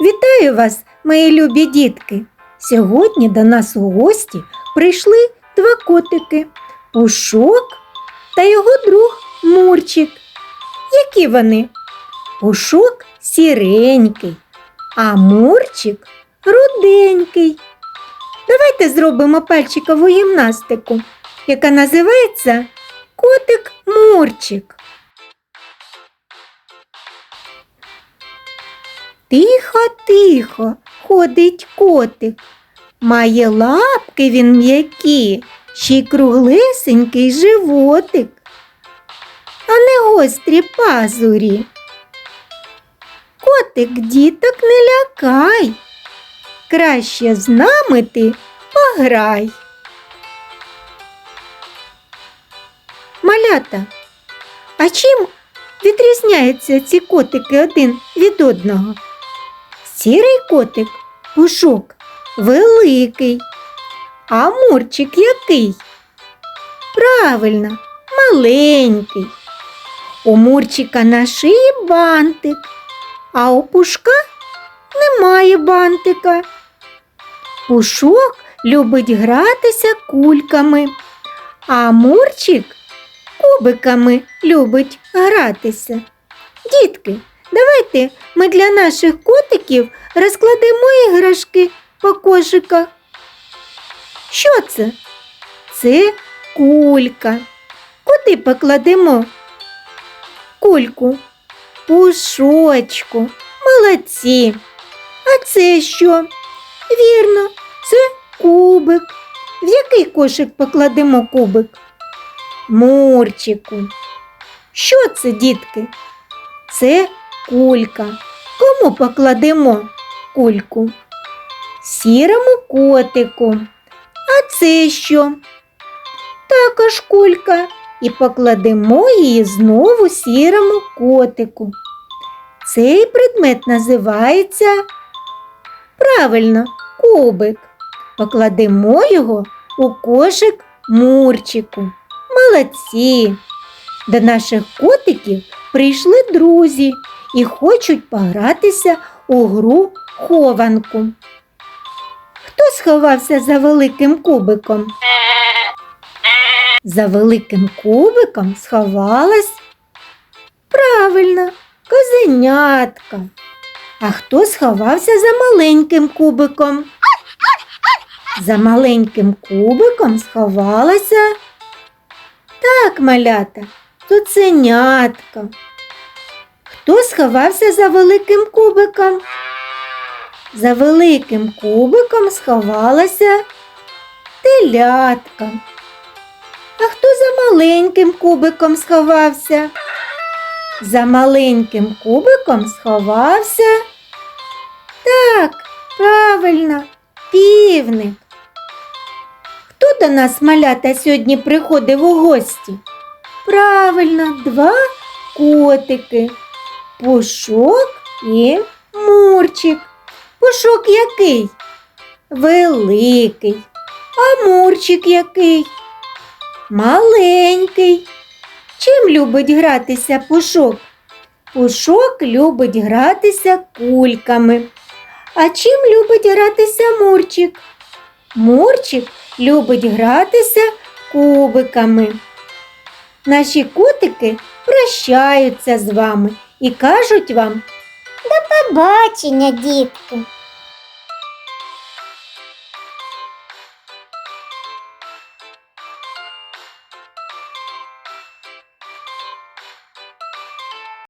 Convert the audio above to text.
Вітаю вас, мої любі дітки! Сьогодні до нас у гості прийшли два котики Пушок та його друг Мурчик. Які вони? Пушок сіренький, а Мурчик руденький. Давайте зробимо пальчикову гімнастику, яка називається Котик Мурчик. Тихо, тихо ходить котик. Має лапки він м'які, ще й круглесенький животик, а не гострі пазурі. Котик діток не лякай, краще з нами ти пограй. Малята, а чим відрізняються ці котики один від одного? Сірий котик пушок великий, а мурчик який? Правильно, маленький. У мурчика на шиї бантик, а у пушка немає бантика. Пушок любить гратися кульками, а мурчик кубиками любить гратися. Дітки, давайте ми для наших котиків розкладемо іграшки по кошиках. Що це? Це кулька. Куди покладемо? Кульку. Пушочку. Молодці. А це що? Вірно, це кубик. В який кошик покладемо кубик? Мурчику. Що це, дітки? Це кулька. Кому покладемо кульку? Сірому котику. А це що? Також кулька. І покладемо її знову сірому котику. Цей предмет називається правильно кубик. Покладемо його у кошик мурчику. Молодці! До наших котиків прийшли друзі і хочуть погратися у гру хованку. Хто сховався за великим кубиком? За великим кубиком сховалась правильно козенятка. А хто сховався за маленьким кубиком? За маленьким кубиком сховалася так, малята, цуценятка. Хто сховався за великим кубиком? За великим кубиком сховалася телятка. А хто за маленьким кубиком сховався? За маленьким кубиком сховався. Так, правильно, півник. Хто до нас малята сьогодні приходив у гості? Правильно, два котики. Пушок і Мурчик. Пушок який? Великий. А Мурчик який? Маленький. Чим любить гратися пушок? Пушок любить гратися кульками. А чим любить гратися Мурчик? Мурчик любить гратися кубиками. Наші котики прощаються з вами і кажуть вам до Побачення, дітки.